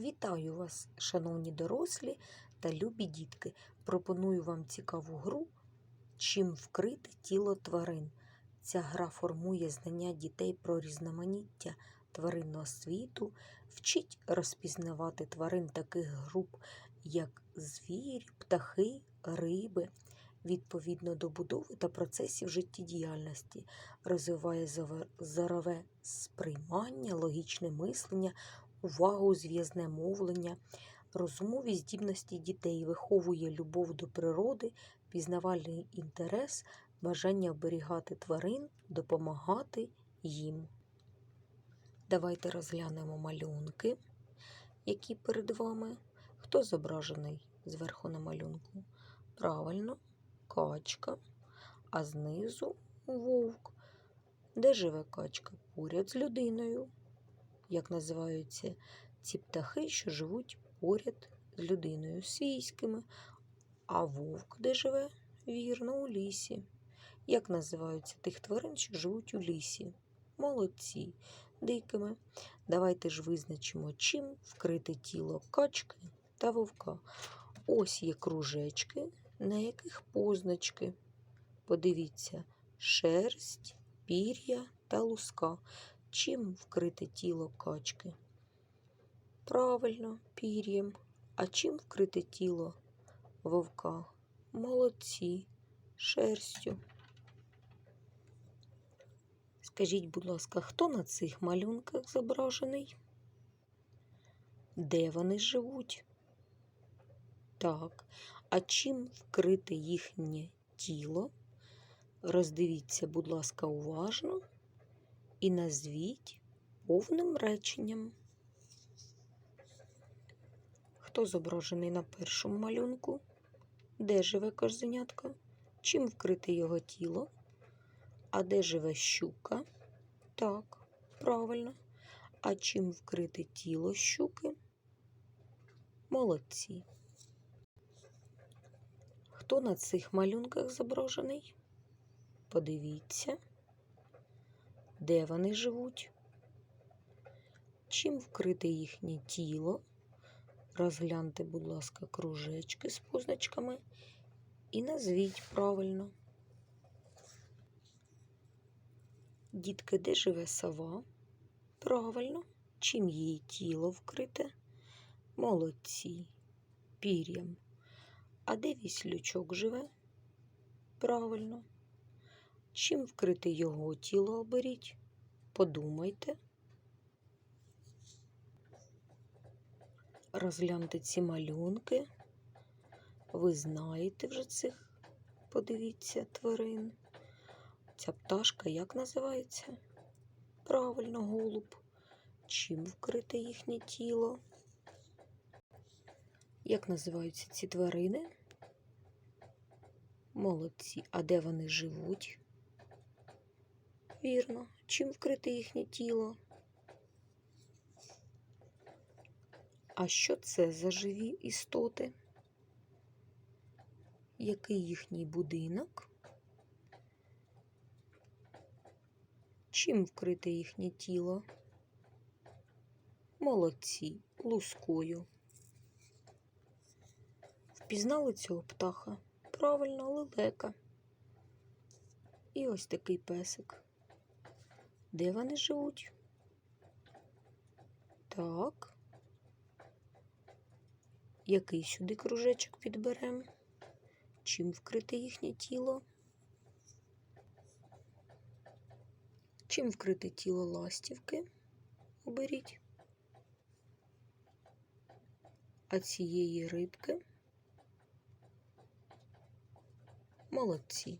Вітаю вас, шановні дорослі та любі дітки. Пропоную вам цікаву гру Чим вкрите тіло тварин. Ця гра формує знання дітей про різноманіття тваринного світу, вчить розпізнавати тварин таких груп, як звірі, птахи, риби, відповідно до будови та процесів життєдіяльності, розвиває зорове сприймання, логічне мислення, увагу, зв'язне мовлення, розумові здібності дітей, виховує любов до природи, пізнавальний інтерес, бажання оберігати тварин, допомагати їм. Давайте розглянемо малюнки, які перед вами. Хто зображений зверху на малюнку? Правильно, качка, а знизу вовк. Де живе качка? Поряд з людиною. Як називаються ці птахи, що живуть поряд з людиною свійськими. А вовк де живе? Вірно, у лісі. Як називаються тих тварин, що живуть у лісі? Молодці, дикими. Давайте ж визначимо, чим вкрите тіло качки та вовка. Ось є кружечки, на яких позначки. Подивіться, шерсть, пір'я та луска. Чим вкрите тіло качки? Правильно, пір'ям. А чим вкрите тіло вовка? Молодці, шерстю. Скажіть, будь ласка, хто на цих малюнках зображений? Де вони живуть? Так. А чим вкрите їхнє тіло? Роздивіться, будь ласка, уважно і назвіть повним реченням. Хто зображений на першому малюнку? Де живе коженятко? Чим вкрите його тіло? А де живе щука? Так, правильно. А чим вкрите тіло щуки? Молодці. Хто на цих малюнках зображений? Подивіться, де вони живуть, чим вкрите їхнє тіло. Розгляньте, будь ласка, кружечки з позначками і назвіть правильно. Дітки, де живе сова? Правильно. Чим її тіло вкрите? Молодці. Пір'ям. А де віслючок живе? Правильно. Чим вкрите його тіло оберіть? Подумайте. Розгляньте ці малюнки. Ви знаєте вже цих, подивіться, тварин. Ця пташка як називається? Правильно, голуб. Чим вкрите їхнє тіло? Як називаються ці тварини? Молодці. А де вони живуть? Вірно. Чим вкрите їхнє тіло? А що це за живі істоти? Який їхній будинок? Чим вкрите їхнє тіло? Молодці, лускою. Впізнали цього птаха? Правильно, лелека. І ось такий песик. Де вони живуть? Так. Який сюди кружечок підберемо? Чим вкрите їхнє тіло? Чим вкрите тіло ластівки? Оберіть. А цієї рибки? Молодці.